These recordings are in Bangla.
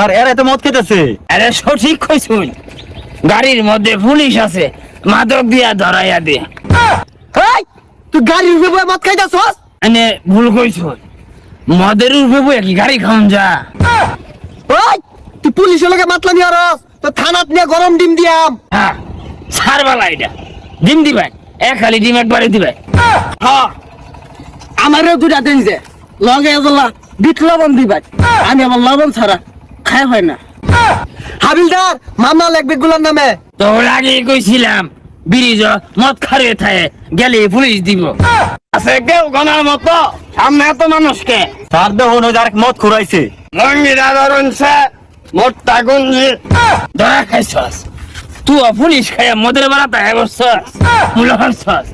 স্যার এরা তো মদ খেতেছে। আরে সঠিক কইছুন। গাড়ির মধ্যে পুলিশ আছে মাদক দিয়া ধরাইয়া দে। এই তুই গাড়ির উপরে বয়ে মদ খাইতাছস? এনে ভুল কইছুন। মদের উপরে বইয়া কি গাড়ি খাওন যা। ওই তুই পুলিশের লগে মাতলামি হরস তো থানাত নিয়ে গরম ডিম দিয়াম। হ্যাঁ সারবালা এটা। ডিম দিবেন এক খালি ডিম একবারে দিবেন হ্যাঁ আমারও দুটা দিন যে লগে এজলা বিট লবণ দিবাই। আমি আমার লবণ ছাড়া খাই হয় না। হাবিলদার মামলা লাগবে গুলার নামে। তোর আগে কইছিলাম ব্রিজ মদ খারে থায় গেলে পুলিশ দিব। আছে কেউ গনার মতো? সামনে এত মানুষকে। স্যার দেখুন ওই যে আরেক মদ খুরাইছে লঙ্গিরা ধরুনছে মোটটা গুঞ্জি। ধরা খাইছস। তুই পুলিশ খাইয়া মদের বেড়াতে হ্যাঁ বসছস মূল হরছস।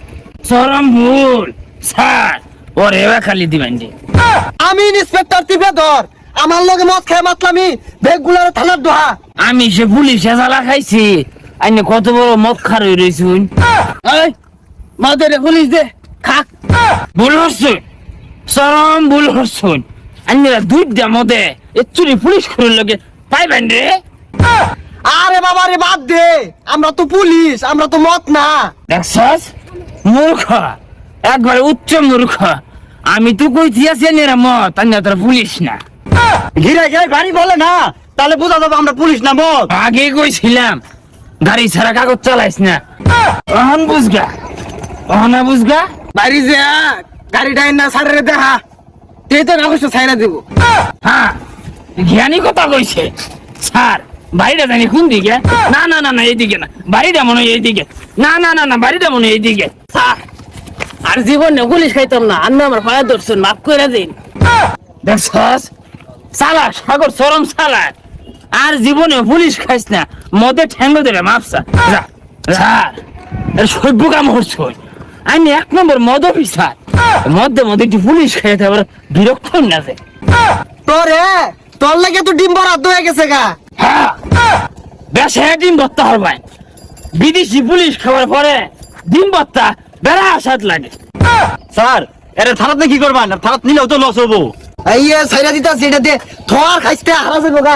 চরম ভুল। স্যার ওরে খালি দিবেন আমি ইন্সপেক্টর টিপে ধর আমার লগে মদ খেয়ে মাতলামি বেগগুলার থানার দোহা। আমি সে পুলিশ জ্বালা খাইছি আইনে কত বড় মদ খার হয়ে রয়েছুন এই মদের পুলিশ দে খাক। ভুল হরছুন চরম ভুল হরছুন আইনেরা দুইটা মদে এচুরি পুলিশ করে লগে পাইবেন রে। আরে বাবা রে বাদ দে। আমরা তো পুলিশ আমরা তো মত না। দেখছস? মূর্খ একবারে উচ্চ মূর্খ। আমি তো কইছি আছি এরা মত আন্য তোরা পুলিশ না। ঘিরে ঘিরে গাড়ি বলে না তাহলে বোঝা যাবে আমরা পুলিশ না মদ। আগে কইছিলাম গাড়ি ছাড়া কাগজ চালাইস না। অহন বুঝগা অহনা বুঝগা? বাড়ি যে গাড়িটা না সারে দেখা। তুই তো কষ্ট ছাইরা দিব। হ্যাঁ জ্ঞানী কথা কইছে। স্যার বাড়িটা জানি কোন দিকে? না না না না এইদিকে না। বাড়িটা মনে হয় এইদিকে। না না না না বাড়িটা মনে হয় এইদিকে। স্যার আর জীবনে পুলিশ খাইতাম না। আমি আমার পায়ে ধরছেন মাফ করে দিন। দেখছস? সালা সাগর চরম সালা আর জীবনে পুলিশ খাইস না মদে ঠ্যাঙ্গ ধরে মাপসা সভ্য কাম হচ্ছে আমি এক নম্বর মদ অফিসার। মধ্যে মধ্যে একটু পুলিশ খাইতে আবার বিরক্ত না যে। তোরে তোর লাগে তো ডিম বরাদ্দ হয়ে গেছে গা। হ্যাঁ। বেশ ডিম ভত্তা হবাই বিদেশি পুলিশ খাওয়ার পরে ডিম ভত্তা বেড়া আসাদ লাগে। স্যার এরা থানাতে কি করবেন থানাত নিলেও তো লস হব। এই ছাইরা দিতা সেটা দে থর খাইতে হারা যাব গা।